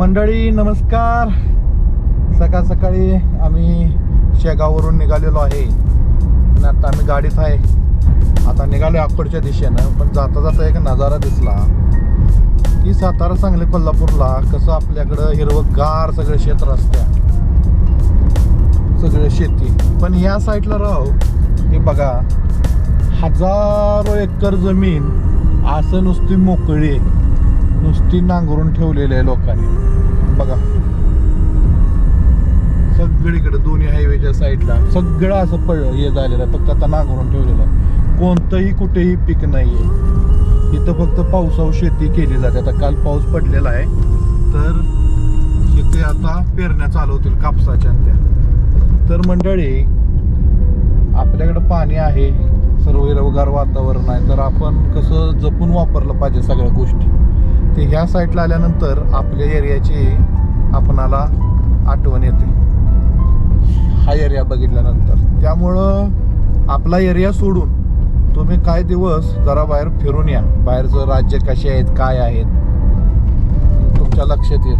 मंडळी नमस्कार. सकाळ सकाळी आम्ही शेगाववरून निघालेलो आहे. आणि आता आम्ही गाडीत आहे. आता निघालो अकोडच्या दिशेनं पण जाता जाता एक नजारा दिसला. की सातारा सांगली कोल्हापूरला कसं आपल्याकडं हिरवंगार सगळे शेत रस्त्या सगळे शेती. पण या साईडला राहू हे बघा हजारो एकर जमीन असं नुसती मोकळी. आहे. नुसती नांगरून ठेवलेली आहे लोकांनी. बघा. सगळीकडे दोन्ही हायवेच्या साईडला सगळं असं पड हे झालेलं आहे. फक्त आता नांगरून ठेवलेलं आहे. कोणतंही कुठेही पीक नाही आहे इथं फक्त पावसावर शेती केली जाते. आता काल पाऊस पडलेला आहे. तर इथे आता पेरण्या चालू होतील कापसाच्या त्या. तर मंडळी आपल्याकडं पाणी आहे. सर्व हिरवगार वातावरण आहे. तर आपण कसं जपून वापरलं पाहिजे सगळ्या गोष्टी? ते ह्या साईडला आल्यानंतर आपल्या एरियाची आपणाला आठवण येते. हा एरिया बघितल्यानंतर. त्यामुळं आपला एरिया सोडून तुम्ही काय दिवस जरा बाहेर फिरून या. बाहेरचं राज्य कसे आहेत काय आहेत तुमच्या लक्षात येईल.